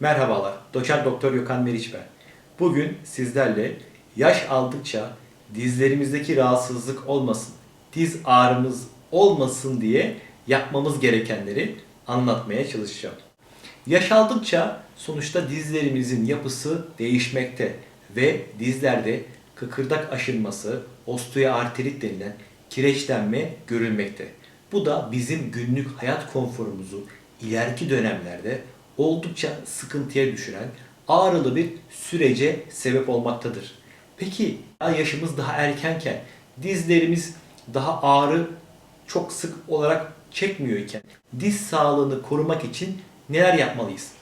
Merhabalar, doçent doktor Gökhan Meriç ben. Bugün sizlerle yaş aldıkça dizlerimizdeki rahatsızlık olmasın, diz ağrımız olmasın diye yapmamız gerekenleri anlatmaya çalışacağım. Yaş aldıkça sonuçta dizlerimizin yapısı değişmekte ve dizlerde kıkırdak aşınması, osteoartrit denilen kireçlenme görülmekte. Bu da bizim günlük hayat konforumuzu ileriki dönemlerde oldukça sıkıntıya düşüren ağrılı bir sürece sebep olmaktadır. Peki ya yaşımız daha erkenken dizlerimiz daha ağrı çok sık olarak çekmiyorken diz sağlığını korumak için neler yapmalıyız?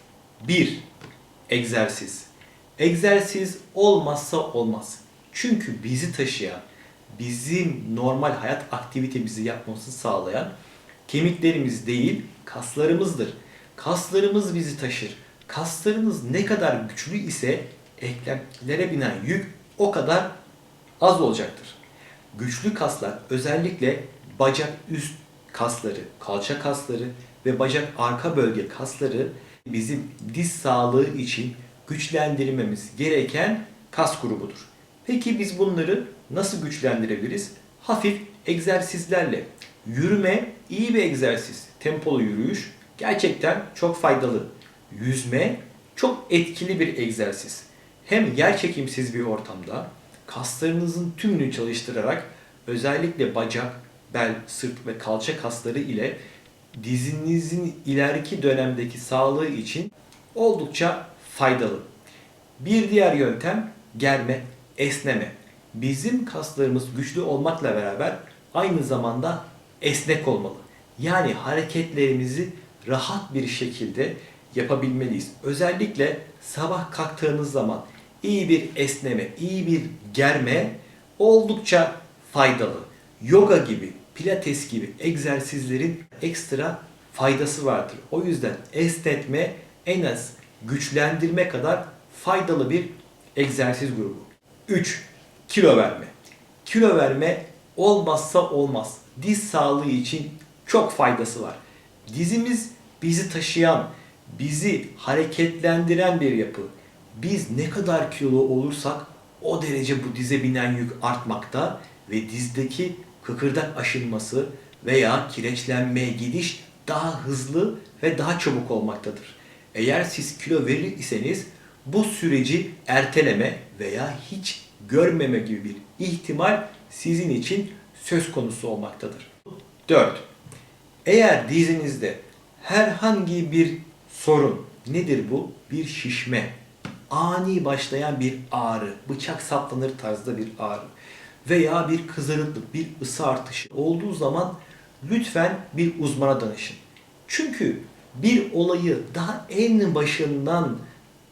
1. Egzersiz. Egzersiz olmazsa olmaz. Çünkü bizi taşıyan, bizim normal hayat aktivitemizi yapmamızı sağlayan kemiklerimiz değil, kaslarımızdır. Kaslarımız bizi taşır. Kaslarımız ne kadar güçlü ise eklemlere binen yük o kadar az olacaktır. Güçlü kaslar özellikle bacak üst kasları, kalça kasları ve bacak arka bölge kasları bizim diz sağlığı için güçlendirmemiz gereken kas grubudur. Peki biz bunları nasıl güçlendirebiliriz? Hafif egzersizlerle. Yürüme iyi bir egzersiz. Tempolu yürüyüş gerçekten çok faydalı. Yüzme çok etkili bir egzersiz. Hem yer çekimsiz bir ortamda kaslarınızın tümünü çalıştırarak özellikle bacak, bel, sırt ve kalça kasları ile dizinizin ileriki dönemdeki sağlığı için oldukça faydalı. Bir diğer yöntem germe, esneme. Bizim kaslarımız güçlü olmakla beraber aynı zamanda esnek olmalı. Yani hareketlerimizi rahat bir şekilde yapabilmeliyiz. Özellikle sabah kalktığınız zaman iyi bir esneme, iyi bir germe oldukça faydalı. Yoga gibi, pilates gibi egzersizlerin ekstra faydası vardır. O yüzden esnetme en az güçlendirme kadar faydalı bir egzersiz grubu. 3. Kilo verme. Kilo verme olmazsa olmaz. Diz sağlığı için çok faydası var. Dizimiz bizi taşıyan, bizi hareketlendiren bir yapı. Biz ne kadar kilo olursak o derece bu dize binen yük artmakta ve dizdeki kıkırdak aşınması veya kireçlenmeye gidiş daha hızlı ve daha çabuk olmaktadır. Eğer siz kilo verir iseniz bu süreci erteleme veya hiç görmeme gibi bir ihtimal sizin için söz konusu olmaktadır. 4. Eğer dizinizde herhangi bir sorun nedir bu? Bir şişme, ani başlayan bir ağrı, bıçak saplanır tarzda bir ağrı veya bir kızarıklık, bir ısı artışı olduğu zaman lütfen bir uzmana danışın. Çünkü bir olayı daha en başından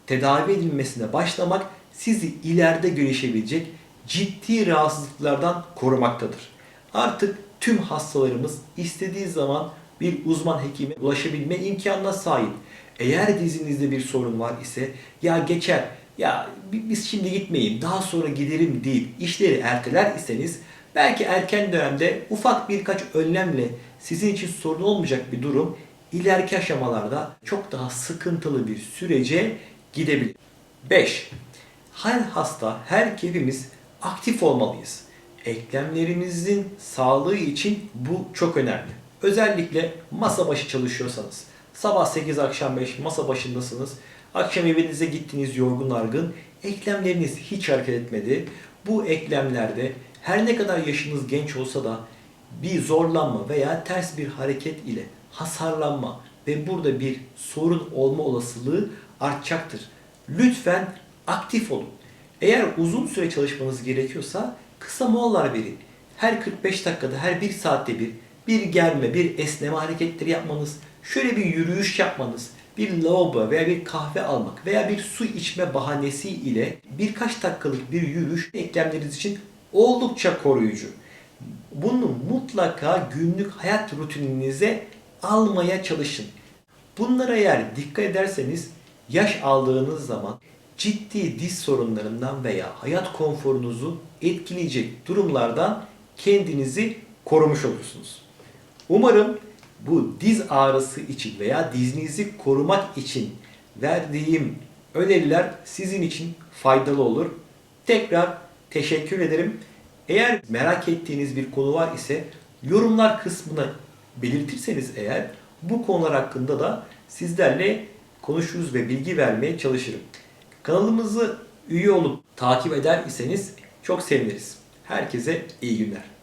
tedavi edilmesine başlamak sizi ileride gelişebilecek ciddi rahatsızlıklardan korumaktadır. Artık tüm hastalarımız istediği zaman bir uzman hekime ulaşabilme imkanına sahip. Eğer dizinizde bir sorun var ise ya geçer ya bi- biz şimdi gitmeyin daha sonra giderim deyip işleri erteler iseniz belki erken dönemde ufak birkaç önlemle sizin için sorun olmayacak bir durum ileriki aşamalarda çok daha sıkıntılı bir sürece gidebilir. 5. Her hasta, her hepimiz aktif olmalıyız. Eklemlerimizin sağlığı için bu çok önemli. Özellikle masa başı çalışıyorsanız, sabah 8 akşam 5 masa başındasınız, akşam evinize gittiniz yorgun argın, eklemleriniz hiç hareket etmedi. Bu eklemlerde her ne kadar yaşınız genç olsa da bir zorlanma veya ters bir hareket ile hasarlanma ve burada bir sorun olma olasılığı artacaktır. Lütfen aktif olun. Eğer uzun süre çalışmanız gerekiyorsa kısa molalar verin. Her 45 dakikada, her 1 saatte bir bir germe, bir esneme hareketleri yapmanız, şöyle bir yürüyüş yapmanız, bir lavabo veya bir kahve almak veya bir su içme bahanesi ile birkaç dakikalık bir yürüyüş eklemleriniz için oldukça koruyucu. Bunu mutlaka günlük hayat rutininize almaya çalışın. Bunlara eğer dikkat ederseniz yaş aldığınız zaman ciddi diz sorunlarından veya hayat konforunuzu etkileyecek durumlardan kendinizi korumuş olursunuz. Umarım bu diz ağrısı için veya dizinizi korumak için verdiğim öneriler sizin için faydalı olur. Tekrar teşekkür ederim. Eğer merak ettiğiniz bir konu var ise yorumlar kısmına belirtirseniz eğer bu konular hakkında da sizlerle konuşuruz ve bilgi vermeye çalışırım. Kanalımızı üye olup takip eder iseniz çok seviniriz. Herkese iyi günler.